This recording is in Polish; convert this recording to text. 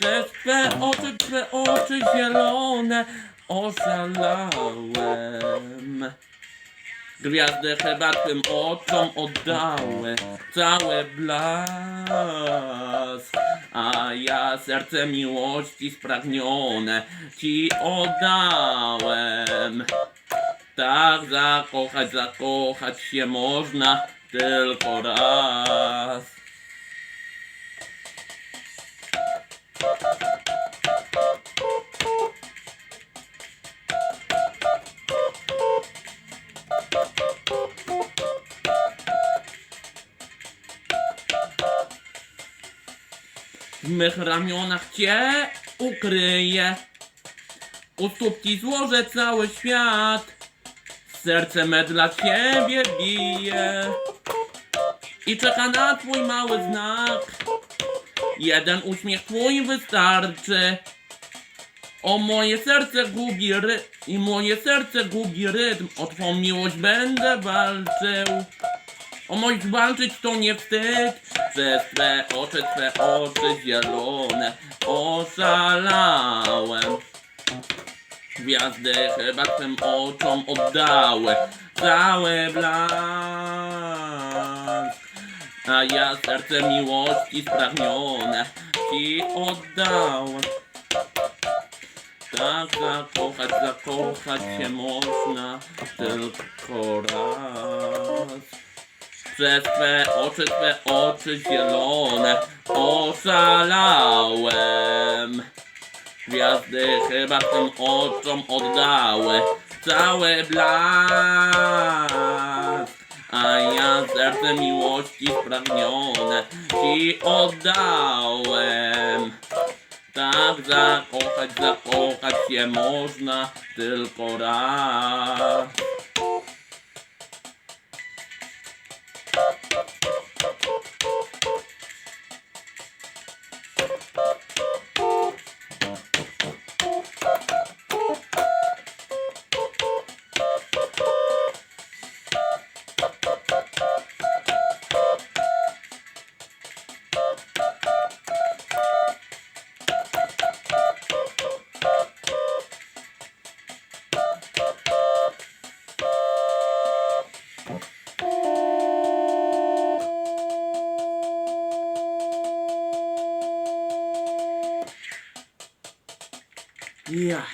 Przez twe oczy, twe oczy zielone oszalałem. Gwiazdy chyba tym oczom oddały cały blask A ja serce miłości spragnione ci oddałem Tak zakochać, zakochać się można tylko raz W mych ramionach cię ukryję. U stóp ci złożę cały świat. Serce me dla ciebie bije. I czeka na twój mały znak. Jeden uśmiech twój wystarczy. O moje serce gubi ry... I moje serce gubi rytm. O twą miłość będę walczył o moich walczyć to nie wstyd. Przez twe oczy, twe oczy zielone Oszalałem. Gwiazdy chyba twym oczom oddały Cały blask. A ja serce miłości spragnione Ci oddałem. Tak zakochać, zakochać się można tylko raz przez twe oczy, twe oczy zielone oszalałem. Gwiazdy chyba tym oczom oddały cały blask. A ja serce miłości spragnione ci oddałem. Tak zakochać, zakochać się można tylko raz. Ja.